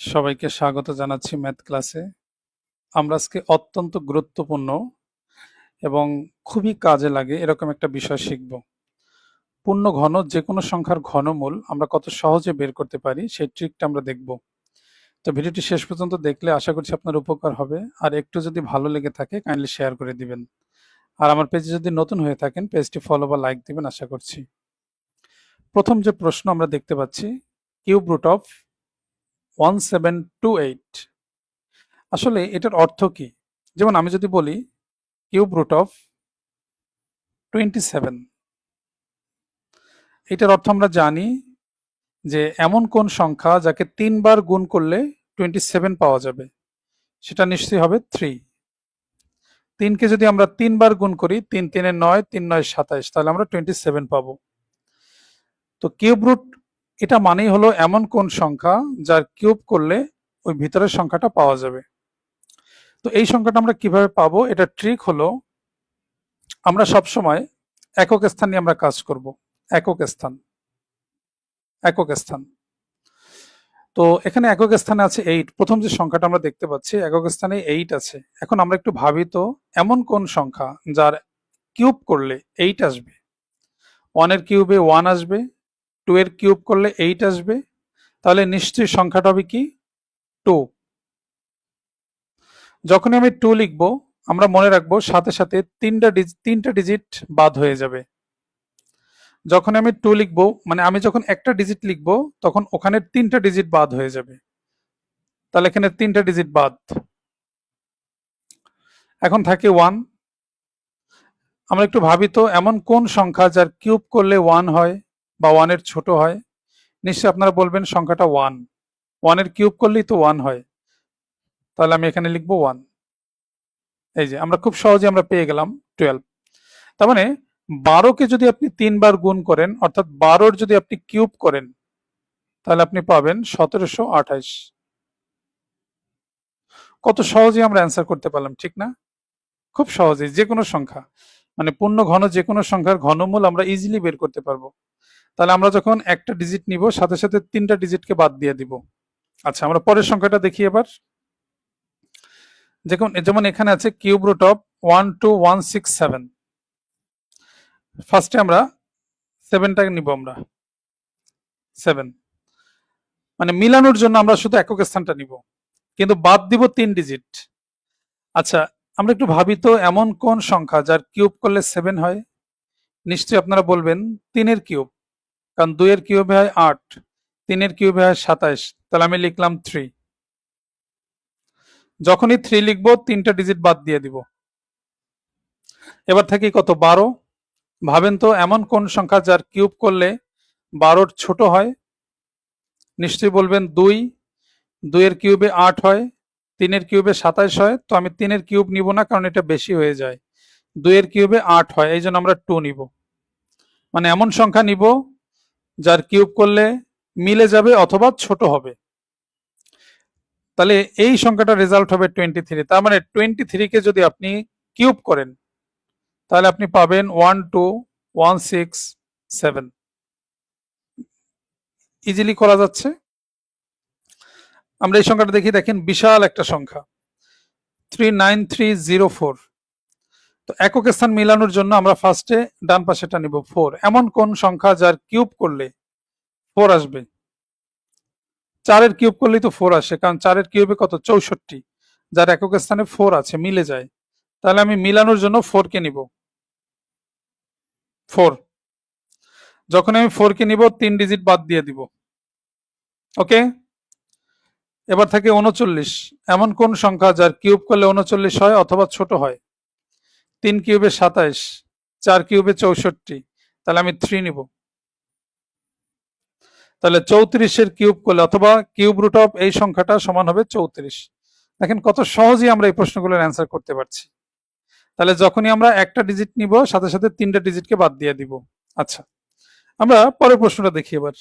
সবাইকে স্বাগত জানাচ্ছি ম্যাথ ক্লাসে। আমরা আজকে অত্যন্ত গুরুত্বপূর্ণ এবং খুবই কাজে লাগে এরকম একটা বিষয় শিখব। পূর্ণ ঘন যে কোনো সংখ্যার ঘনমূল আমরা কত সহজে বের করতে পারি, সেই ট্রিকটা আমরা দেখব। তো ভিডিওটি শেষ পর্যন্ত দেখলে আশা করছি আপনার উপকার হবে। আর একটু যদি ভালো লেগে থাকে কাইন্ডলি শেয়ার করে দিবেন। আর আমার পেজে যদি নতুন হয়ে থাকেন পেজটি ফলো বা লাইক দিবেন, আশা করছি। প্রথম যে প্রশ্ন আমরা দেখতে পাচ্ছি cube root of one seven two eight আসলে এটার অর্থ কি? যেমন আমি যদি বলি cube root of twenty seven এটার অর্থ আমরা জানি যে এমন কোন সংখ্যা যাকে তিনবার গুণ করলে টোয়েন্টি সেভেন পাওয়া যাবে, সেটা নিশ্চয়ই হবে থ্রি তিনকে যদি আমরা তিনবার গুণ করি, তিন তিনে নয়, তিন নয় সাতাইশ, তাহলে আমরা টোয়েন্টি সেভেন পাবো। তো কিউব রুট এটা মানেই হলো এমন কোন সংখ্যা যার কিউব করলে ওই ভিতরের সংখ্যাটা পাওয়া যাবে। তো এই সংখ্যাটা আমরা কীভাবে পাবো? এটা ট্রিক হলো আমরা সব সময় একক স্থান নিয়ে আমরা কাজ করব। একক স্থান। একক স্থান। তো এখানে একক স্থানে আছে এইট প্রথম যে সংখ্যাটা আমরা দেখতে পাচ্ছি, একক স্থানে এইট আছে। এখন আমরা একটু ভাবি তো এমন কোন সংখ্যা যার কিউব করলে এইট আসবে। ওয়ানের কিউবে ওয়ান আসবে টু এর কিউব করলে এইট আসবে। তাহলে নিশ্চয়ই সংখ্যাটা হবে কি? টু যখনই আমি টু লিখব, আমরা মনে রাখব সাথে সাথে তিনটা তিনটা ডিজিট বাদ হয়ে যাবে। যখন আমি টু লিখব মানে আমি যখন একটা ডিজিট লিখব, তখন ওখানে তিনটা ডিজিট বাদ হয়ে যাবে। তাহলে এখানে তিনটা ডিজিট বাদ। এখন থাকে ওয়ান আমরা একটু ভাবি তো, এমন কোন সংখ্যা যার কিউব করলে ওয়ান হয়? বা ওয়ানের ছোট হয়, নিশ্চয়ই আপনারা বলবেন সংখ্যাটা ওয়ান। ওয়ানের কিউব করলেই তো ওয়ান হয়। তাহলে আমি এখানে লিখব ওয়ান। এই যে, আমরা খুব সহজে আমরা পেয়ে গেলাম টুয়েলভ। তার মানে বারোকে যদি আপনি তিনবার গুণ করেন, অর্থাৎ বারোর যদি আপনি কিউব করেন, তাহলে আপনি পাবেন সতেরোশো আঠাইশ। কত সহজে আমরা অ্যান্সার করতে পারলাম, ঠিক না? খুব সহজে যে কোনো সংখ্যা। মানে পূর্ণ ঘন যে কোনো সংখ্যার ঘনমূল আমরা ইজিলি বের করতে পারব। তাহলে আমরা যখন একটা ডিজিট নিব, সাথে সাথে তিনটা ডিজিটকে বাদ দিয়ে দিব। আচ্ছা আমরা পরের সংখ্যাটা দেখি এবার। দেখুন যেমন এখানে আছে cube root of one two one six seven ফার্স্টে আমরা সেভেনটাকে নিব আমরা। সেভেন মানে মিলানোর জন্য আমরা শুধু একক স্থানটা নিব। কিন্তু বাদ দিব তিন ডিজিট আচ্ছা আমরা একটু ভাবি তো, এমন কোন সংখ্যা যার কিউব করলে সেভেন হয়? নিশ্চয়ই আপনারা বলবেন, তিনের কিউব কারণ দুইয়ের কিউবে হয় আট, তিনের কিউবে হয় সাতাইশ। তাহলে আমি লিখলাম থ্রি যখনই থ্রি লিখব, তিনটা ডিজিট বাদ দিয়ে দিব। এবার থাকি কত? বারো। ভাবেন তো, এমন কোন সংখ্যা যার কিউব করলে বারোর ছোট হয়? নিশ্চয়ই বলবেন দুই। দুইয়ের কিউবে আট হয়, তিনের কিউবে সাতাইশ হয়, তো আমি তিনের কিউব নিব না, কারণ এটা বেশি হয়ে যায়। দুইয়ের কিউবে আট হয়, এই জন্য আমরা টু নিব। মানে এমন সংখ্যা নিব যার কিউব করলে মিলে যাবে অথবা ছোট হবে। তাহলে এই সংখ্যাটা রেজাল্ট হবে টোয়েন্টি থ্রি তার মানে টোয়েন্টি থ্রিকে যদি আপনি কিউব করেন, তাহলে আপনি পাবেন one two one six seven easily করা যাচ্ছে। আমরা এই সংখ্যাটা দেখি, দেখেন বিশাল একটা সংখ্যা। Three nine three zero four তো একক স্থান মিলানোর জন্য আমরা ফার্স্টে ডান পাশেটা নিব ফোর এমন কোন সংখ্যা যার কিউব করলে ফোর আসবে? চারের কিউব করলেই তো ফোর আসে, কারণ চারের কিউবে কত? চৌষট্টি। যার একক স্থানে ফোর আছে, মিলে যায়। তাহলে আমি মিলানোর জন্য ফোর কে নিব। ফোর যখন আমি ফোর কে নিব, তিন ডিজিট বাদ দিয়ে দিব। ওকে এবার থাকে উনচল্লিশ। এমন কোন সংখ্যা যার কিউব করলে উনচল্লিশ হয় অথবা ছোট হয়? তিন কিউবে সাতাইশ, চার কিউবে চৌষট্টি। তাহলে আমি থ্রি নিব। তাহলে চৌত্রিশের কিউব করলে, অথবা কিউব রুট অফ এই সংখ্যাটা সমান হবে চৌত্রিশ। দেখেন কত সহজেই আমরা এই প্রশ্নগুলোর অ্যান্সার করতে পারছি। তাহলে যখনই আমরা একটা ডিজিট নিব, সাথে সাথে তিনটা ডিজিটকে বাদ দিয়ে দিব। আচ্ছা আমরা পরের প্রশ্নটা দেখি এবার।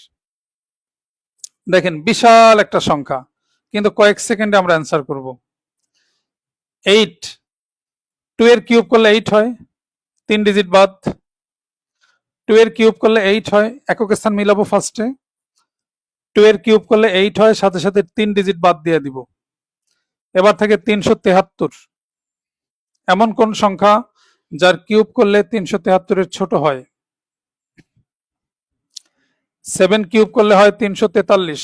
দেখেন, বিশাল একটা সংখ্যা, কিন্তু কয়েক সেকেন্ডে আমরা অ্যান্সার করব। এইট টু এর কিউব করলে এইট হয়, তিন ডিজিট বাদ। টু এর কিউব করলে এইট হয়, একক স্থান মিলাবো ফার্স্টে টু এর কিউব করলে এইট হয়, সাথে সাথে তিন ডিজিট বাদ দিয়ে দিব। এবার থেকে তিনশো তেহাত্তর। এমন কোন সংখ্যা যার কিউব করলে তিনশো তেহাত্তরের ছোট হয়? সেভেন কিউব করলে হয় তিনশো তেতাল্লিশ।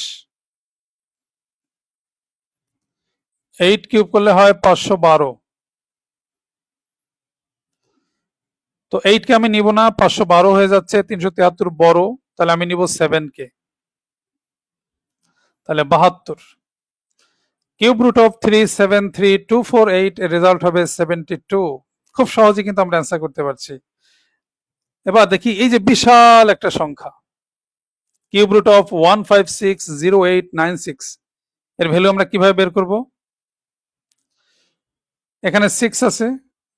এইট কিউব করলে হয় পাঁচশো বারো। তো এইট কে আমি নিব না, পাঁচশো বারো হয়ে যাচ্ছে, তিনশো তিয়াত্তর বড়, তাহলে আমি নিব সেভেন কে তাহলে বাহাত্তর। Cube root of three seven three two four eight result হবে সেভেন্টি টু খুব সহজে কিন্তু আমরা অ্যান্সার করতে পারছি। এবার দেখি, এই যে বিশাল একটা সংখ্যা। Cube root of one five six zero eight nine six এর ভ্যালু আমরা কীভাবে বের করব? এখানে সিক্স আছে,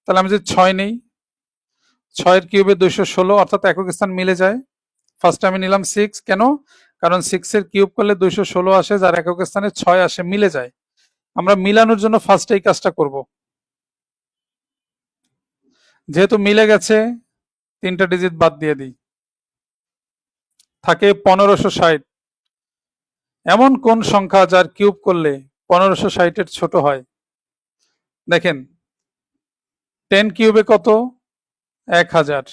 তাহলে আমি যদি ছয় নেই ছয়ের কিউবে দুইশো ষোলো অর্থাৎ একক স্থান মিলে যায়। ফার্স্ট আমি নিলাম সিক্স কেন? কারণ সিক্স এর কিউব করলে দুইশো ষোলো আসে, যার একক স্থানে ছয় আসে, মিলে যায়। আমরা মিলানোর জন্য ফার্স্ট এই কাজটা করব। যেহেতু মিলে গেছে, তিনটা ডিজিট বাদ দিয়ে দিই। থাকে পনেরোশো ষাট। এমন কোন সংখ্যা যার কিউব করলে পনেরোশো ষাটের ছোট হয়? দেখেন টেন কিউবে কত? এক হাজার।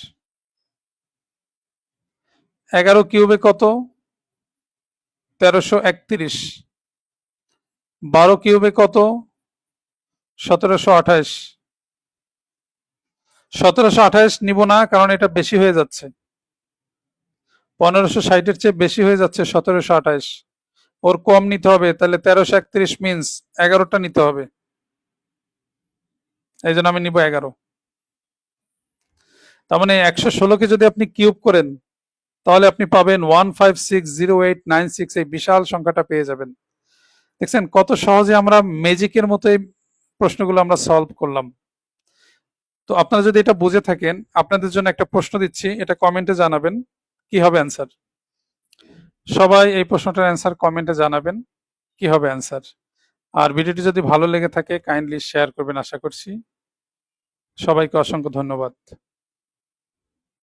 এগারো কিউবে কত? তেরোশো একত্রিশ। বারো কিউবে কত? সতেরোশো আঠাশ। সতেরোশো আঠাশ নিব না, কারণ এটা বেশি হয়ে যাচ্ছে। পনেরোশো ষাটের চেয়ে বেশি হয়ে যাচ্ছে সতেরোশো আঠাশ। ওর কম নিতে হবে, তাহলে তেরোশো একত্রিশ মিনস এগারোটা নিতে হবে। এই জন্য আমি নিব এগারো। তার মানে একশো ষোলোকে যদি আপনি কিউব করেন, তাহলে আপনি পাবেন one five six zero eight nine six এই বিশাল সংখ্যাটা পেয়ে যাবেন। দেখছেন কত সহজে আমরা ম্যাজিকের মতো এই প্রশ্নগুলো আমরা সলভ করলাম। তো আপনারা যদি এটা বুঝে থাকেন, আপনাদের জন্য একটা প্রশ্ন দিচ্ছি, এটা কমেন্টে জানাবেন, কি হবে অ্যান্সার সবাই এই প্রশ্নটার অ্যান্সার কমেন্টে জানাবেন, কি হবে অ্যান্সার আর ভিডিওটি যদি ভালো লেগে থাকে কাইন্ডলি শেয়ার করবেন, আশা করছি। সবাইকে অসংখ্য ধন্যবাদ।